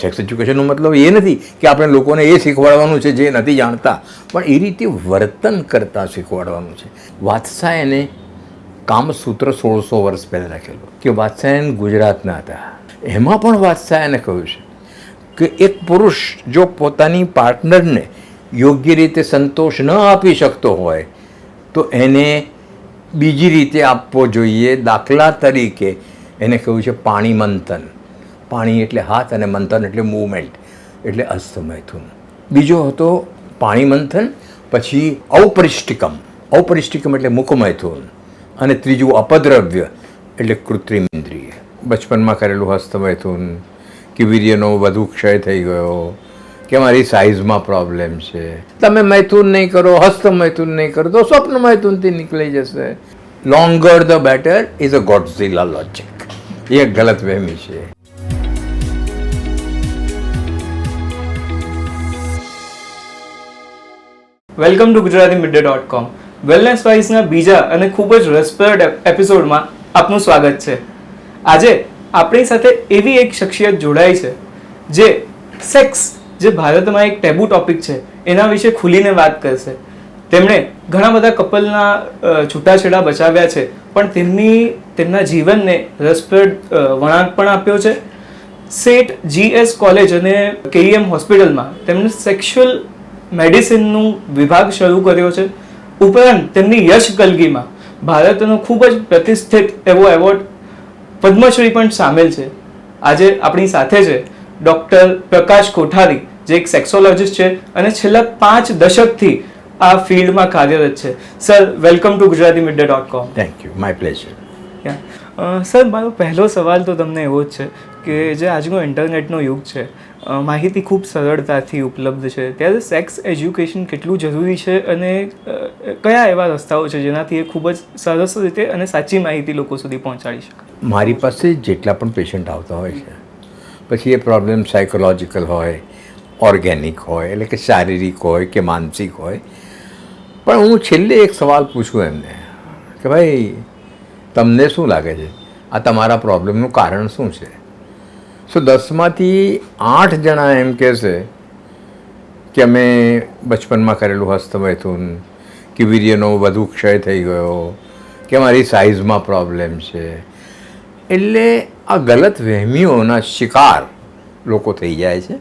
Sex એજ્યુકેશનનો મતલબ એ નથી કે આપણે લોકોને એ શીખવાડવાનું છે જે નથી જાણતા. પણ એ રીતે વર્તન કરતાં શીખવાડવાનું છે. વાત્સાયને કામસૂત્ર સોળસો વર્ષ પહેલાં લખેલું કે વાત્સાયન ગુજરાતના હતા. એમાં પણ વાત્સાયને કહ્યું છે કે એક પુરુષ જો પોતાની પાર્ટનરને યોગ્ય રીતે સંતોષ ન આપી શકતો હોય, તો એને બીજી રીતે આપવો જોઈએ. દાખલા તરીકે એને કહ્યું છે પાણી મંથન પાણી એટલે હાથ અને મંથન એટલે મૂવમેન્ટ એટલે અસ્તમૈથુન બીજો હતો પાણી મંથન, પછી ઔપરિષ્ટિકમ. ઔપરિષ્ટિકમ એટલે મુખમૈથુન અને ત્રીજું અપદ્રવ્ય એટલે કૃત્રિમ ઇન્દ્રિય બચપનમાં કરેલું હસ્તમૈથુન કે વીર્યનો વધુ ક્ષય થઈ ગયો, કે મારી સાઇઝમાં પ્રોબ્લેમ છે. તમે મૈથુન નહીં કરો હસ્ત મૈથુન નહીં કરો, તો સ્વપ્ન મૈથુનથી નીકળી જશે. Longer the better is a Godzilla logic એ ગલત વહેમી છે. Welcome to Gujarati midday dot com wellness વાઇઝના બીજા અને ખૂબ જ રસપ્રદ એપિસોડમાં આપનું સ્વાગત છે. આજે આપણી સાથે એવી એક શખ્સિયત જોડાઈ છે, જે સેક્સ જે ભારતમાં એક ટેબુ ટોપિક છે, એના વિશે ખુલીને વાત કરશે. તેમણે ઘણા બધા કપલના છૂટાછેડા બચાવ્યા છે, પણ તેમની, તેમના જીવનને રસપ્રદ વળાંક પણ આપ્યો છે. સેટ જીએસ કોલેજ અને કેઈએમ હોસ્પિટલમાં તેમણે સેક્સ્યુઅલ મેડિસિનનું વિભાગ શરૂ કર્યો છે. ઉપરાંત તેમની યશ કલગીમાં ભારતનો ખૂબ જ પ્રતિષ્ઠિત એવો એવોર્ડ પદ્મશ્રી પણ સામેલ છે. આજે આપણી સાથે છે ડૉક્ટર પ્રકાશ કોઠારી જે એક સેક્સોલોજિસ્ટ છે અને છેલ્લા પાંચ દશકથી આ ફિલ્ડમાં કાર્યરત છે. Sir welcome to Gujarati media dot com. Thank you my pleasure sir મારો પહેલો સવાલ તો તમને એવો જ છે કે જે આજનો ઇન્ટરનેટનો યુગ છે માહિતી ખૂબ સરળતાથી ઉપલબ્ધ છે. ત્યારે સેક્સ એજ્યુકેશન કેટલું જરૂરી છે અને કયા એવા રસ્તાઓ છે જેનાથી એ ખૂબ જ સરસ રીતે અને સાચી માહિતી લોકો સુધી પહોંચાડી શકે? મારી પાસે જેટલા પણ પેશન્ટ આવતા હોય છે. પછી એ પ્રોબ્લેમ સાયકોલોજીકલ હોય ઓર્ગેનિક હોય, એટલે કે શારીરિક હોય કે માનસિક હોય. પણ હું છેલ્લે એક સવાલ પૂછું એમને કે ભાઈ, તમને શું લાગે છે? આ તમારા પ્રોબ્લેમનું કારણ શું છે? સો દસમાંથી આઠ જણા એમ કહેશે કે અમે બચપનમાં કરેલું હસ્તમૈથુન, કે વીર્યનો વધુ ક્ષય થઈ ગયો, કે મારી સાઇઝમાં પ્રોબ્લેમ છે. એટલે આ ગલત વહેમીઓના શિકાર લોકો થઈ જાય છે.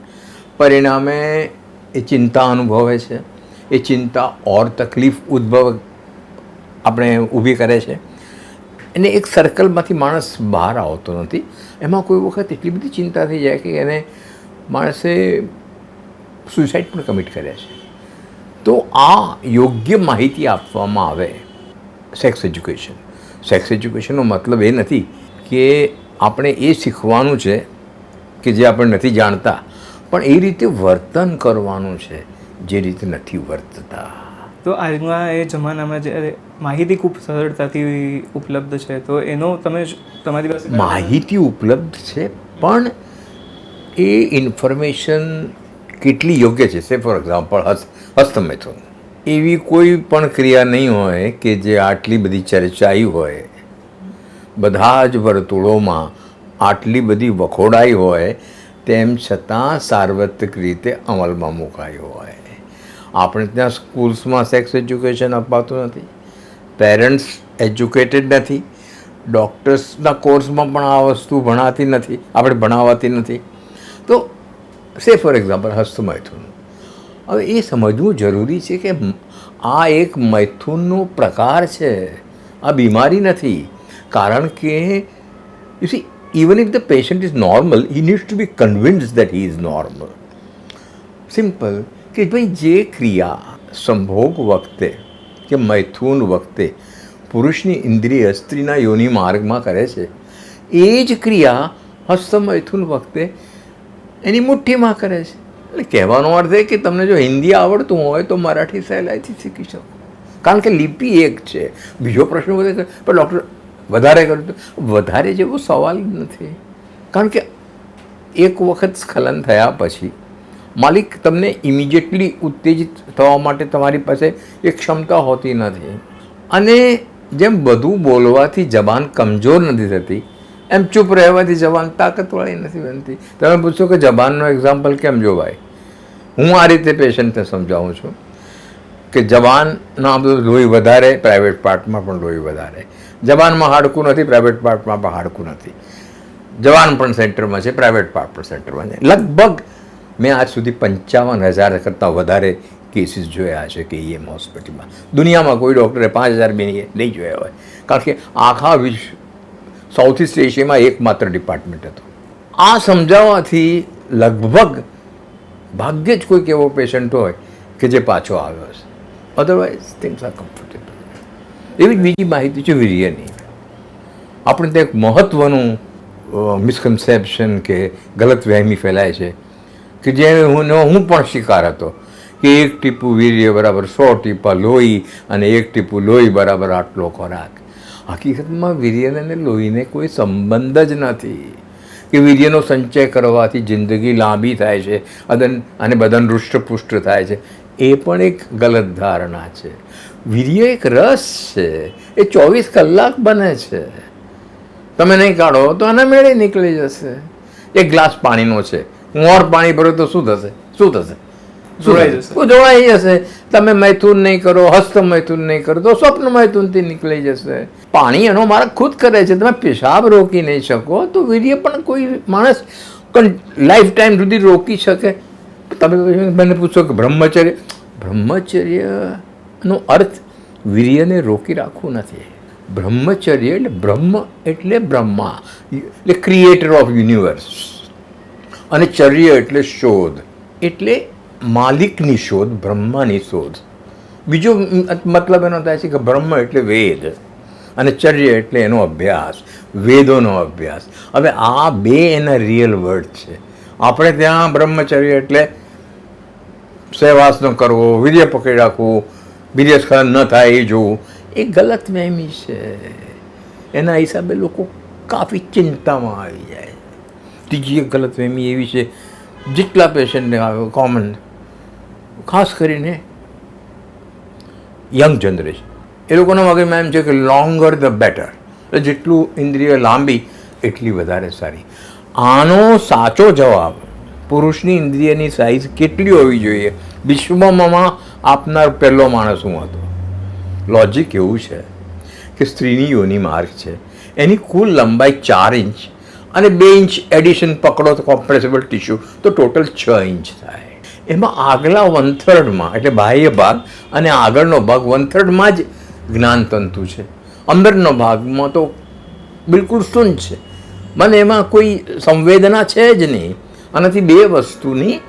પરિણામે એ ચિંતા અનુભવે છે. એ ચિંતા ઓર તકલીફ ઉદ્ભવ આપણે ઊભી કરે છે. અને એક સર્કલમાંથી માણસ બહાર આવતો નથી. એમાં કોઈ વખત એટલી બધી ચિંતા થઈ જાય કે એને માણસે સુસાઇડ પણ કમિટ કર્યા છે. તો આ યોગ્ય માહિતી આપવામાં આવે સેક્સ એજ્યુકેશન સેક્સ એજ્યુકેશનનો મતલબ એ નથી કે આપણે એ શીખવાનું છે કે જે આપણે નથી જાણતા. પણ એ રીતે વર્તન કરવાનું છે જે રીતે નથી વર્તતા. તો આજના એ જમાનામાં જ્યારે માહિતી ખૂબ સરળતાથી ઉપલબ્ધ છે. તો એનો તમે તમારી પાસે માહિતી ઉપલબ્ધ છે, પણ એ ઇન્ફોર્મેશન કેટલી યોગ્ય છે? સે ફોર એક્ઝામ્પલ હસ્ત હસ્તમેથુન એવી કોઈ પણ ક્રિયા નહીં હોય કે જે આટલી બધી ચર્ચાઈ હોય. બધા જ વર્તુળોમાં આટલી બધી વખોડાઈ હોય, તેમ છતાં સાર્વત્રિક રીતે અમલમાં મુકાઈ હોય. આપણે ત્યાં સ્કૂલ્સમાં સેક્સ એજ્યુકેશન અપાતું નથી. પેરેન્ટ્સ એજ્યુકેટેડ નથી. ડૉક્ટર્સના કોર્સમાં પણ આ વસ્તુ ભણાતી નથી. આપણે ભણાવાતી નથી. તો, સે ફોર એક્ઝામ્પલ હસ્ત મૈથુન. હવે એ સમજવું જરૂરી છે કે આ એક મૈથુનનો પ્રકાર છે. આ બીમારી નથી. કારણ કે you see even if the patient is normal he needs to be convince that he is normal simple કે ભાઈ જે ક્રિયા સંભોગ વખતે કે મૈથુન વખતે પુરુષની ઇન્દ્રિય સ્ત્રીના યોનિ માર્ગમાં કરે છે, એ જ ક્રિયા હસ્તમૈથુન વખતે એની મુઠ્ઠીમાં કરે છે. એટલે કહેવાનો અર્થ એ કે તમને જો હિન્દી આવડતું હોય તો મરાઠી સહેલાઈથી શીખી શકો. કારણ કે લિપિ એક છે. બીજો પ્રશ્ન વધે પણ ડૉક્ટર વધારે કર્યું વધારે જેવો સવાલ નથી. કારણ કે એક વખત સ્ખલન થયા પછી માલિક તમને ઇમિડિયેટલી ઉત્તેજિત થવા માટે તમારી પાસે એ ક્ષમતા હોતી નથી. અને જેમ બધું બોલવાથી જબાન કમજોર નથી થતી, એમ ચૂપ રહેવાથી જવાન તાકાતવાળી નથી બનતી. તમે પૂછો કે જબાનનો એક્ઝામ્પલ કેમ જોવાય? હું આ રીતે પેશન્ટને સમજાવું છું કે જવાનના બધું લોહી વધારે પ્રાઇવેટ પાર્ટમાં પણ લોહી વધારે. જબાનમાં હાડકું નથી પ્રાઇવેટ પાર્ટમાં પણ હાડકું નથી. જવાન પણ સેન્ટરમાં છે પ્રાઇવેટ પાર્ટ પણ સેન્ટરમાં છે. લગભગ મેં આજ સુધી પંચાવન હજાર કરતાં વધારે કેસીસ જોયા છે કે ઈએમ હોસ્પિટલમાં દુનિયામાં કોઈ ડૉક્ટરે પાંચ હજાર બે નહીં જોયા હોય. કારણ કે આખા વિશ્વ સાઉથ ઇસ્ટ એશિયામાં એકમાત્ર ડિપાર્ટમેન્ટ હતું. આ સમજાવવાથી લગભગ ભાગ્યે જ કોઈક એવો પેશન્ટ હોય કે જે પાછો આવ્યો છે અધરવાઇઝ થિંગ્સ આર કમ્ફર્ટેબલ એવી બીજી માહિતી છે વીર્યની આપણે ત્યાં એક મહત્ત્વનું મિસકન્સેપ્શન કે ગલત વહેમી ફેલાય છે. કે જે હું હું પણ શિકાર હતો કે એક ટીપું વીર્ય બરાબર સો ટીપા લોહી અને એક ટીપું લોહી બરાબર આટલો ખોરાક. હકીકતમાં વીર્યને અને લોહીને કોઈ સંબંધ જ નથી. કે વીર્યનો સંચય કરવાથી જિંદગી લાંબી થાય છે, અદન અને બદન હૃષ્ટપુષ્ટ થાય છે. એ પણ એક ગલત ધારણા છે. વીર્ય એક રસ છે. એ ચોવીસ કલાક બને છે. તમે નહીં કાઢો તો આના મેળે નીકળી જશે. એક ગ્લાસ પાણીનો છે. ઓર પાણી ભર્યું તો શું થશે? શું થશે. જોડાઈ જશે. તમે મૈથુન નહીં કરો હસ્ત મૈથુન નહીં કરો તો સ્વપ્ન મૈથુનથી નીકળી જશે. પાણી એનો મારા ખુદ કરે છે. તમે પેશાબ રોકી નહીં શકો તો વીર્ય પણ કોઈ માણસ લાઈફ ટાઈમ સુધી રોકી શકે. તમે મને પૂછો કે બ્રહ્મચર્ય બ્રહ્મચર્યનો અર્થ વીર્યને રોકી રાખવું નથી. બ્રહ્મચર્ય એટલે બ્રહ્મ એટલે બ્રહ્મા એટલે ક્રિએટર ઓફ યુનિવર્સ અને ચર્ય એટલે શોધ. એટલે માલિકની શોધ, બ્રહ્માની શોધ. બીજો મતલબ એનો થાય છે કે બ્રહ્મ એટલે વેદ અને ચર્ય એટલે એનો અભ્યાસ, વેદોનો અભ્યાસ. હવે આ બે એના રિયલ વર્ડ છે. આપણે ત્યાં બ્રહ્મચર્ય એટલે સહેવાસનો કરવો વીર્ય પકડી રાખવું વીર્યસ્ખલન ન થાય એ જોવું. એ ગલત વહેમી છે. એના હિસાબે લોકો કાફી ચિંતામાં આવી જાય. ત્રીજી એક ગલતફહેમી એવી છે, જેટલા પેશન્ટને આવે કોમન ખાસ કરીને યંગ જનરેશન એ લોકોના મગજમાં એમ છે કે લોંગર ધ બેટર એટલે જેટલું ઇન્દ્રિય લાંબી, એટલી વધારે સારી. આનો સાચો જવાબ, પુરુષની ઇન્દ્રિયની સાઇઝ કેટલી હોવી જોઈએ? વિશ્વમાં આપનાર પહેલો માણસ હું હતો. લોજિક એવું છે કે સ્ત્રીની યોની માર્ગ છે. એની કુલ લંબાઈ ચાર ઇંચ અને બે ઇંચ એડિશન પકડો તો કોમ્પ્રેસેબલ ટિશ્યુ. તો ટોટલ છ ઇંચ થાય. એમાં આગલા વન થર્ડમાં એટલે બાહ્ય ભાગ અને આગળનો ભાગ વન જ જ્ઞાનતંતુ છે. અંદરનો ભાગમાં તો બિલકુલ શૂન્ય છે. મને એમાં કોઈ સંવેદના છે જ નહીં. આનાથી બે વસ્તુની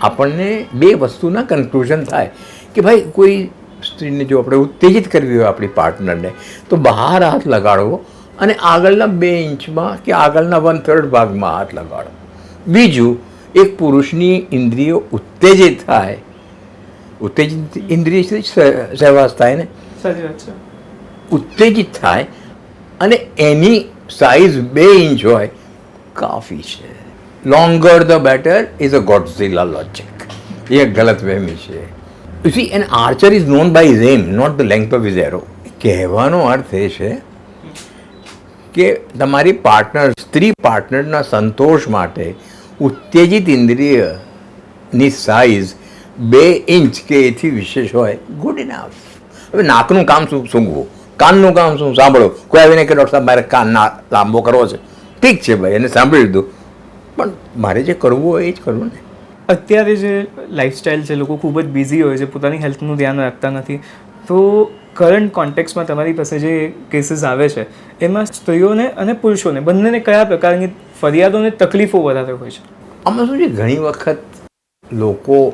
આપણને બે વસ્તુના કન્ક્લુઝન થાય. કે ભાઈ, કોઈ સ્ત્રીને જો આપણે ઉત્તેજિત કરવી હોય આપણી પાર્ટનરને તો બહાર હાથ લગાડવો અને આગળના બે ઇંચમાં કે આગળના વન થર્ડ ભાગમાં હાથ લગાડો. બીજું એક પુરુષની ઇન્દ્રિયો ઉત્તેજિત થાય. ઉત્તેજિત ઇન્દ્રિય સહેવાસ થાય ને? ઉત્તેજિત થાય અને એની સાઇઝ બે ઇંચ હોય કાફી છે. Longer the better is a Godzilla logic એ ગલત વહેમી છે. See an archer is known by them not the length of is arrow કહેવાનો અર્થ એ છે કે તમારી પાર્ટનર સ્ત્રી પાર્ટનરના સંતોષ માટે ઉત્તેજિત ઇન્દ્રિયની સાઇઝ બે ઇંચ કે એથી વિશેષ હોય ગુડ ઇનફ હવે નાકનું કામ શું સૂંઘવું? કાનનું કામ શું સાંભળો કોઈ આવીને કે ડૉક્ટર સાહેબ, મારે કાન ના લાંબો કરવો છે. ઠીક છે ભાઈ, એને સાંભળી લીધું. પણ મારે જે કરવું હોય એ જ કરવું ને. અત્યારે જે લાઈફસ્ટાઈલ છે, લોકો ખૂબ જ બિઝી હોય છે, પોતાની હેલ્થનું ધ્યાન રાખતા નથી. તો કરંટ કોન્ટેક્સમાં તમારી પાસે જે કેસીસ આવે છે, એમાં સ્ત્રીઓને અને પુરુષોને, બંનેને કયા પ્રકારની ફરિયાદો અને તકલીફો વધારે હોય છે? આમાં શું છે? ઘણી વખત લોકો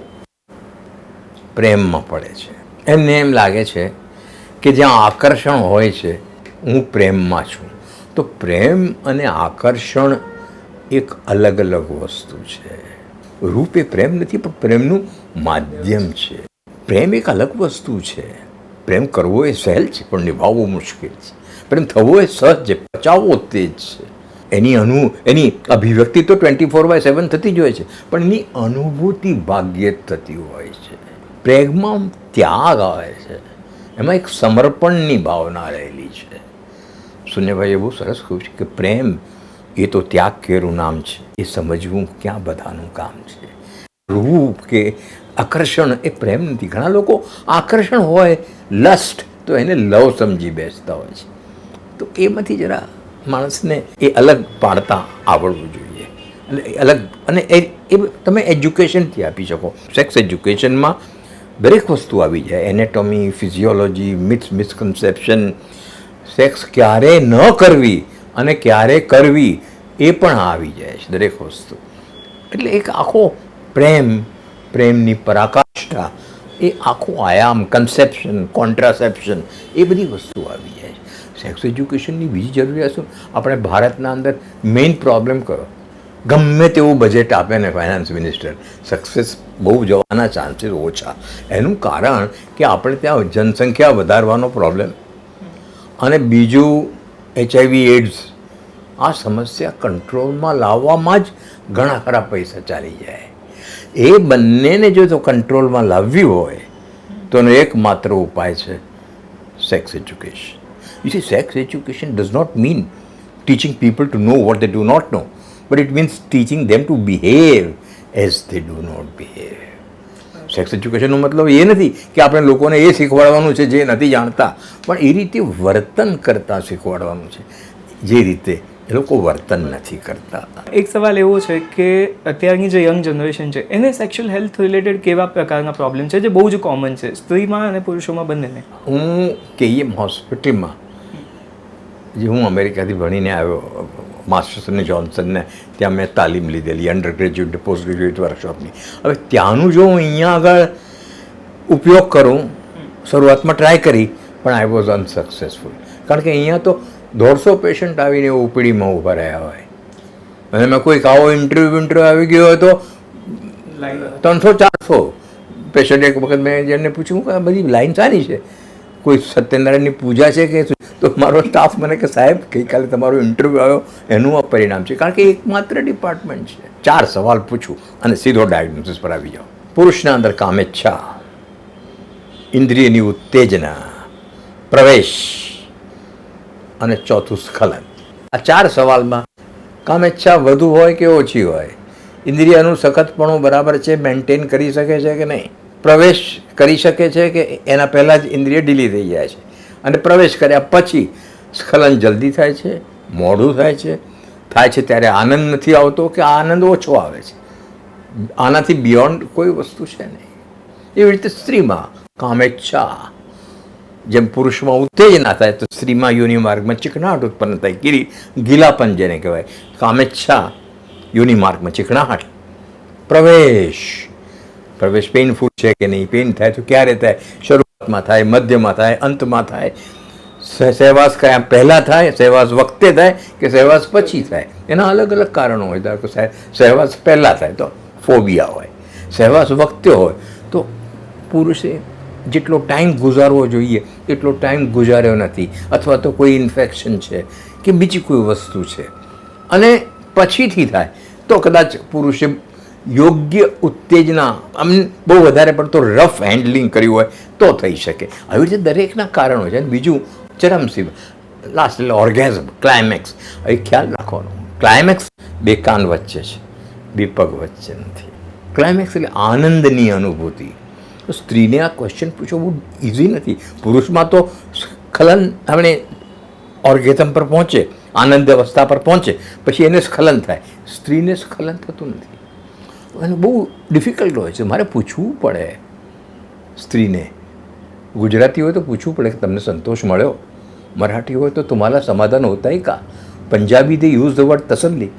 પ્રેમમાં પડે છે. એમને એમ લાગે છે કે જ્યાં આકર્ષણ હોય છે, હું પ્રેમમાં છું. તો પ્રેમ અને આકર્ષણ એક અલગ અલગ વસ્તુ છે. રૂપ પ્રેમ નથી, પણ પ્રેમનું માધ્યમ છે. પ્રેમ એક અલગ વસ્તુ છે. પ્રેમ કરવો એ સહેલ છે, પણ નિભાવવો મુશ્કેલ છે. પ્રેમ થવો એ સહજ છે, પચાવવો તેજ છે. એની અનુ, એની અભિવ્યક્તિ તો ટ્વેન્ટી ફોર બાય સેવન થતી જ હોય છે, પણ એની અનુભૂતિ ભાગ્યે જ થતી હોય છે. પ્રેમમાં ત્યાગ આવે છે. એમાં એક સમર્પણની ભાવના રહેલી છે. શૂન્યભાઈએ બહુ સરસ કહ્યું છે કે પ્રેમ એ તો ત્યાગ કેરું નામ છે. એ સમજવું ક્યાં બધાનું કામ છે. રૂપ કે આકર્ષણ એ પ્રેમ નથી. ઘણા લોકો આકર્ષણ હોય લસ્ટ તો એને લવ સમજી બેસતા હોય છે. તો એમાંથી જરા માણસને એ અલગ પાડતા આવડવું જોઈએ. અને એ અલગ, અને એ તમે એજ્યુકેશનથી આપી શકો. સેક્સ એજ્યુકેશનમાં દરેક વસ્તુ આવી જાય. Anatomy physiology myths misconception sex ક્યારે ન કરવી અને ક્યારે કરવી એ પણ આવી જાય છે દરેક વસ્તુ. એટલે એક આખો પ્રેમ પ્રેમની પરાકાષ્ઠા, એ આખું આયામ કન્સેપ્શન કોન્ટ્રાસેપ્શન એ બધી વસ્તુ આવી જાય છે. સેક્સ એજ્યુકેશનની બીજી જરૂરિયાત શું? આપણે ભારતના અંદર મેઇન પ્રોબ્લેમ કયો ગમે તેવું બજેટ આપે ને ફાઇનાન્સ મિનિસ્ટર સક્સેસ બહુ જવાના ચાન્સીસ ઓછા. એનું કારણ કે આપણે ત્યાં જનસંખ્યા વધારવાનો પ્રોબ્લેમ અને બીજું એચઆઈવી એડ્સ આ સમસ્યા કંટ્રોલમાં લાવવામાં જ ઘણા ખરા પૈસા ચાલી જાય. એ બંનેને જો તો કંટ્રોલમાં લાવવી હોય, તો એનો એકમાત્ર ઉપાય છે sex education you see sex education does not mean teaching people to know what they do not know but it means teaching them to behave as they do not behave sex એજ્યુકેશનનો મતલબ એ નથી કે આપણે લોકોને એ શીખવાડવાનું છે જે નથી જાણતા, પણ એ રીતે વર્તન કરતાં શીખવાડવાનું છે. જે રીતે એ લોકો વર્તન નથી કરતા. એક સવાલ એવો છે કે અત્યારની જે યંગ જનરેશન છે એને સેક્સ્યુઅલ હેલ્થ રિલેટેડ કેવા પ્રકારના પ્રોબ્લેમ છે? જે બહુ જ કોમન છે સ્ત્રીમાં અને પુરુષોમાં બંનેને? હું કેઈએમ હોસ્પિટલમાં જે હું અમેરિકાથી ભણીને આવ્યો માસ્ટર્સ અને જોન્સનને ત્યાં મેં તાલીમ લીધેલી અંડર ગ્રેજ્યુએટ પોસ્ટ ગ્રેજ્યુએટ વર્કશોપની હવે ત્યાંનું જો હું અહીંયા આગળ ઉપયોગ કરું શરૂઆતમાં ટ્રાય કરી પણ આઈ વોઝ અનસક્સેસફુલ કારણ કે અહીંયા તો દોઢસો પેશન્ટ આવીને ઓપીડીમાં ઊભા રહ્યા હોય. અને મેં કોઈક આવો ઇન્ટરવ્યૂ ઇન્ટરવ્યૂ આવી ગયો હોય તો ત્રણસો ચારસો પેશન્ટ એક વખત મેં જેમને પૂછ્યું કે આ બધી લાઈન સારી છે? કોઈ સત્યનારાયણની પૂજા છે કે તો મારો સ્ટાફ મને કે સાહેબ ગઈકાલે તમારો ઇન્ટરવ્યૂ આવ્યો એનું આ પરિણામ છે. કારણ કે એકમાત્ર ડિપાર્ટમેન્ટ છે. ચાર સવાલ પૂછું અને સીધો ડાયગ્નોસિસ પર આવી જાઓ પુરુષના અંદર કામેચ્છા ઇન્દ્રિયની ઉત્તેજના પ્રવેશ. અને ચોથું સ્ખલન. આ ચાર સવાલમાં કામેચ્છા વધુ હોય કે ઓછી હોય? ઇન્દ્રિયનું સખતપણું બરાબર છે મેન્ટેન કરી શકે છે કે નહીં? પ્રવેશ કરી શકે છે કે એના પહેલાં જ ઇન્દ્રિય ઢીલી થઈ જાય છે? અને પ્રવેશ કર્યા પછી સ્ખલન જલ્દી થાય છે, મોડું થાય છે? થાય છે ત્યારે આનંદ નથી આવતો કે આનંદ ઓછો આવે છે? આનાથી બિયોન્ડ કોઈ વસ્તુ છે નહીં. એવી રીતે સ્ત્રીમાં કામેચ્છા જેમ પુરુષમાં ઉત્તેજના થાય, તો સ્ત્રીમાં યોનિ માર્ગમાં ચીકણાટ ઉત્પન્ન થાય. ગીરી, ગીલાપન જેને કહેવાય. કામેચ્છા, યોનિ માર્ગમાં ચીકણાટ પ્રવેશ. પ્રવેશ પેઇનફુલ છે કે નહીં? પેઇન થાય તો ક્યારે થાય? શરૂઆતમાં થાય, મધ્યમાં થાય, અંતમાં થાય. સહેવાસ કયા પહેલાં થાય સહેવાસ વખતે થાય કે સહેવાસ પછી થાય? એના અલગ અલગ કારણો હોય. ધારો કે સહે- સહેવાસ પહેલાં થાય, તો ફોબિયા હોય. સહેવાસ વખતે હોય, તો પુરુષે જેટલો ટાઈમ ગુજારવો જોઈએ, એટલો ટાઈમ ગુજાર્યો નથી. અથવા તો કોઈ ઇન્ફેક્શન છે કે બીજી કોઈ વસ્તુ છે. અને પછીથી થાય તો કદાચ પુરુષે યોગ્ય ઉત્તેજના, આમ બહુ વધારે પડતો રફ હેન્ડલિંગ કર્યું હોય તો થઈ શકે. આવી રીતે દરેકના કારણો છે. બીજું, ચરમસીમ. લાસ્ટ એટલે ઓર્ગેઝમ ક્લાઇમેક્સ એ ખ્યાલ રાખવાનો. ક્લાઇમેક્સ બે કાન વચ્ચે છે. બે પગ વચ્ચે નથી. ક્લાઇમેક્સ એટલે આનંદની અનુભૂતિ. તો સ્ત્રીને આ ક્વેશ્ચન પૂછવો બહુ ઇઝી નથી પુરુષમાં તો સ્ખલન આપણે ઓર્ગેઝમ પર પહોંચે આનંદ અવસ્થા પર પહોંચે પછી એને સ્ખલન થાય સ્ત્રીને સ્ખલન થતું નથી અને બહુ ડિફિકલ્ટ હોય છે મારે પૂછવું પડે સ્ત્રીને ગુજરાતી હોય તો પૂછવું પડે કે તમને સંતોષ મળ્યો મરાઠી હોય તો तुम्हाला समाधान होता है का Punjabi they use the word तसल्ली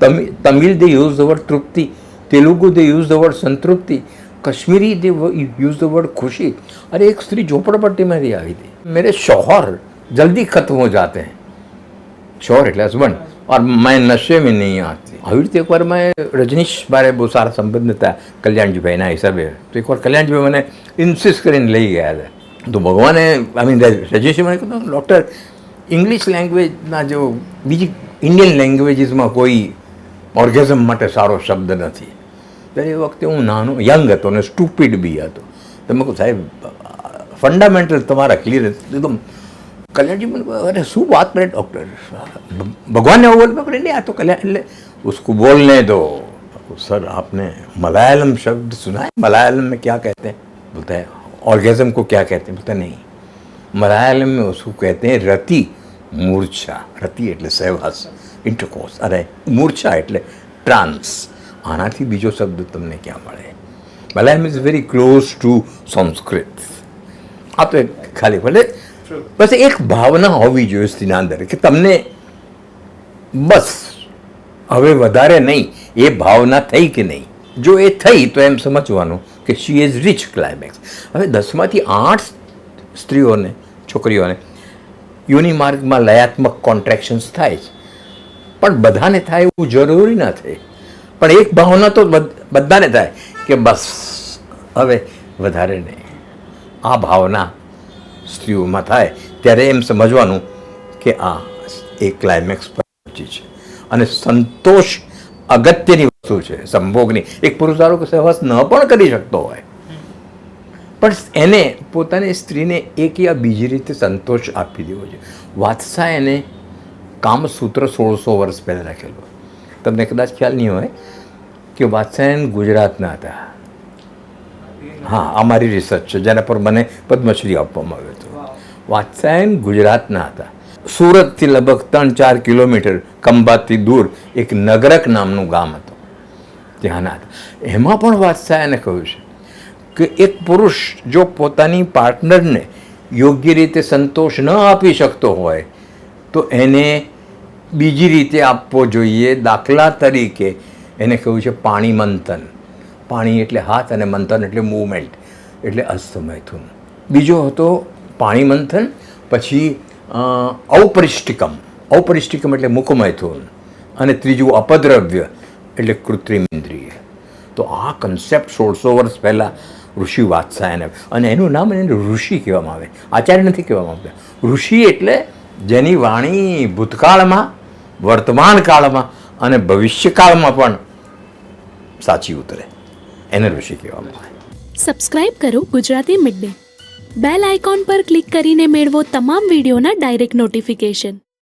Tamil Tamil they use the word Tripti Telugu they use the word संतृप्ति Kashmiri they use the word खुशी अरे एक स्त्री झोपड़पट्टी में भी आई थी मेरे शौहर जल्दी खत्म हो जाते हैं शौहर એટલે હસબન્ડ और मैं नशे में नहीं आती આવી રીતે એકવાર મેં રજનીશ બારે બહુ સારા સંબંધ હતા કલ્યાણજીભાઈના હિસાબે તો એકવાર કલ્યાણજીભાઈ મને ઇન્સિસ્ટ કરીને લઈ ગયા હતા તો ભગવાને આઈ મીન રજનીશે મને કીધું ડૉક્ટર ઇંગ્લિશ લેંગ્વેજના જો બીજી ઇન્ડિયન લેંગ્વેજીસમાં કોઈ ઓર્ગેઝમ માટે સારો શબ્દ નથી ત્યારે એ વખતે હું નાનો યંગ હતો ને સ્ટુપિડ બી હતો તો મેં કહું સાહેબ ફંડામેન્ટલ તમારા ક્લિયર એકદમ कल्याण जी मैंने अरे શું વાત કરે डॉक्टर भगवान ने वो बोल बोले नहीं आ तो कल्याण એટલે उसको बोलने दो सर आपने मलयालम शब्द सुना है मलयालम में क्या कहते हैं बोलता है ऑर्गेजम को क्या कहते हैं बोलता नहीं मलयालम में उसको कहते हैं रति मूर्छा રતિ એટલે સહેવાસ ઇન્ટરકોર્સ અરે મૂર્છા એટલે ટ્રાન્સ આનાથી બીજો શબ્દ તમને ક્યાં મળે? Malayalam is very close to Sanskrit. આ તો એક ખાલી ભલે. બસ એક ભાવના હોવી જોઈએ સ્ત્રીના અંદર કે તમને બસ હવે વધારે નહીં એ ભાવના થઈ કે નહીં? જો એ થઈ તો એમ સમજવાનું કે શી ઇઝ રીચ ક્લાઇમેક્સ હવે દસમાંથી આઠ સ્ત્રીઓને છોકરીઓને યોની માર્ગમાં લયાત્મક કોન્ટ્રેક્શન્સ થાય છે. પણ બધાને થાય એવું જરૂરી ના થાય. પણ એક ભાવના તો બધાને થાય કે બસ, હવે વધારે નહીં. આ ભાવના સ્ત્રીઓમાં થાય ત્યારે એમ સમજવાનું કે આ એ ક્લાઇમેક્સ પહોંચી છે. અને સંતોષ અગત્યની વસ્તુ છે, સંભોગની. એક પુરુષ ધારો કે સહવાસ ન પણ કરી શકતો હોય, પણ એને, પોતાની સ્ત્રીને એક યા બીજી રીતે સંતોષ આપી દેવો છે વાત્સાયને કામસૂત્ર સોળસો વર્ષ પહેલાં રાખેલું. તમને કદાચ ખ્યાલ નહીં હોય કે વાત્સાયન ગુજરાતના હતા. હા, અમારી રિસર્ચ છે. જેના પર મને પદ્મશ્રી આપવામાં આવ્યો હતો. વાત્સાયન ગુજરાતના હતા. સુરતથી લગભગ ત્રણ ચાર કિલોમીટર ખંભાતથી દૂર એક નગરક નામનું ગામ હતું. ત્યાંના હતા. એમાં પણ વાત્સાયને કહ્યું છે કે એક પુરુષ જો પોતાની પાર્ટનરને યોગ્ય રીતે સંતોષ ન આપી શકતો હોય, તો એને બીજી રીતે આપવો જોઈએ દાખલા તરીકે એને કહ્યું છે પાણી મંથન. પાણી એટલે હાથ અને મંથન એટલે મૂવમેન્ટ એટલે અસ્તમૈથુન બીજો હતો પાણી મંથન, પછી ઔપરિષ્ટિકમ. ઔપરિષ્ટિકમ એટલે મુખમૈથુન અને ત્રીજું અપદ્રવ્ય એટલે કૃત્રિમ ઇન્દ્રિય તો આ કન્સેપ્ટ સોળસો વર્ષ પહેલાં ઋષિ વાત્સાયને અને એનું નામ એને ઋષિ કહેવામાં આવે. આચાર્ય નથી કહેવામાં આવતા. ઋષિ એટલે જેની વાણી ભૂતકાળમાં, વર્તમાન કાળમાં અને ભવિષ્યકાળમાં પણ સાચી ઉતરે. એને ઋષિ કહેવામાં આવે સબસ્ક્રાઇબ કરો Gujarati mid day bell icon પર ક્લિક કરીને મેળવો તમામ વિડીયોના ડાયરેક્ટ નોટિફિકેશન